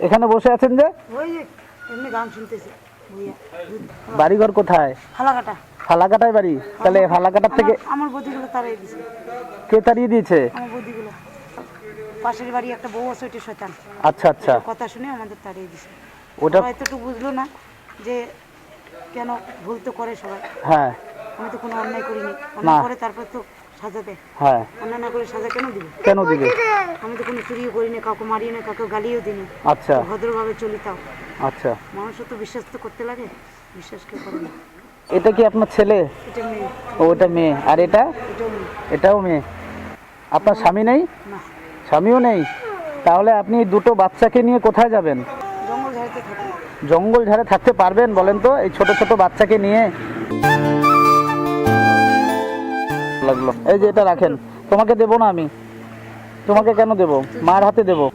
এখানে বসে আছেন যে? ওই এমনি গান শুনতেছি। বাড়িঘর কোথায়? ফালাকাটা। ফালাকাটায় বাড়ি? তাহলে ফালাকাটার থেকে আমার- বদিগুলো তারাই দিছে। কে তাড়িয়ে দিয়েছে? আমার বদিগুলো। পাশের বাড়ি একটা বউ আছে ওইটা শয়তান। আচ্ছা আচ্ছা। কথা শুনে আমাদের তাড়িয়ে দিছে। ওটা এতটুকু বুঝলো না যে কেন ভুল তো করে সবাই। হ্যাঁ। আমি তো কোনো অন্যায় করিনি। অন্যায় করে তারপর তো সাজা দেয় হ্যাঁ। অন্যায় না করে সাজা কেন দিবে? কেন দিবে? আমি তো কোনো চুরিও করিনি কাউকে মারিও না কাউকে গালিও দিনি আচ্ছা। ভদ্রভাবে চলি তাও আচ্ছা। মানুষও তো বিশ্বাস তো করতে লাগে বিশ্বাস কেউ করে না? এটা কি আপনার ছেলে? ও ওটা মেয়ে। আর এটা? এটাও মেয়ে। আপনার স্বামী নেই? স্বামীও নেই? তাহলে আপনি দুটো বাচ্চাকে নিয়ে কোথায় যাবেন? জঙ্গল ঝাড়ে থাকতে পারবেন বলেন তো এই ছোট ছোট বাচ্চাকে নিয়ে? লাগল। এই যে এটা রাখেন। তোমাকে দেবো না আমি। তোমাকে কেন দেবো? মার হাতে দেবো।